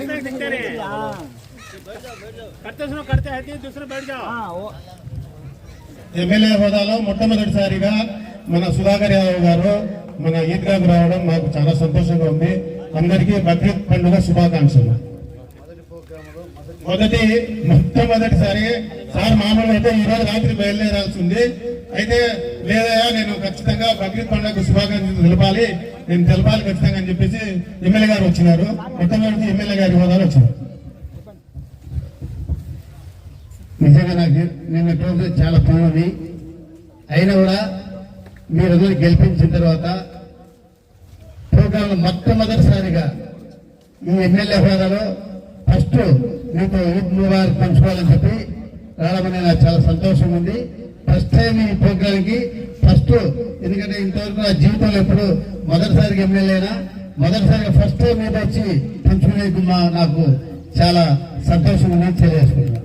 करते हैं दिखते रहे करते सुनो करते हैं दूसरे बैठ जाओ ఎమ్మెల్యే హోదాలో మొట్టమొదటిసారిగా మన సుధాకర్ యాదవ్ గారు మన ఈద్గాకు రావడం మాకు చాలా సంతోషంగా ఉంది అందరికీ బక్రీద్ పండుగ శుభాకాంక్షలు మొదటి మొట్టమొదటిసారి సార్ మామూలు అయితే ఈ రోజు రాత్రి బయలుదేరాల్సి ఉంది అయితే లేదయా నేను ఖచ్చితంగా బక్రీద్ పండుగ శుభాకాంక్షలు తెలపాలి. నేను తెలపాలి ఖచ్చితంగా అని చెప్పేసి ఎమ్మెల్యే గారు వచ్చినారు. మొట్టమొదటి ఎమ్మెల్యే గారి హోదాలో వచ్చారు నిజంగా నాకు నిన్న రోజు చాలా పనుంది అయినా కూడా మీరందరూ గెలిపించిన తర్వాత ప్రోగ్రాంలో మొట్టమొదటిసారిగా ఈ ఎమ్మెల్యే హోదాలో ఫస్ట్ మీతో ఈద్ ముబారక్ పంచుకోవాలని చెప్పి రావడం నాకు చాలా సంతోషం ఉంది. ఫస్ట్ టైం ఈ ప్రోగ్రాంకి. ఫస్ట్ ఎందుకంటే ఇంతవరకు నా జీవితంలో ఎప్పుడు మొదటిసారిగా ఎమ్మెల్యేనా మొదటిసారిగా ఫస్ట్ టైం మీద వచ్చి పంచుకునేందుకు నాకు చాలా సంతోషం ఉంది తెలియజేసుకున్నాను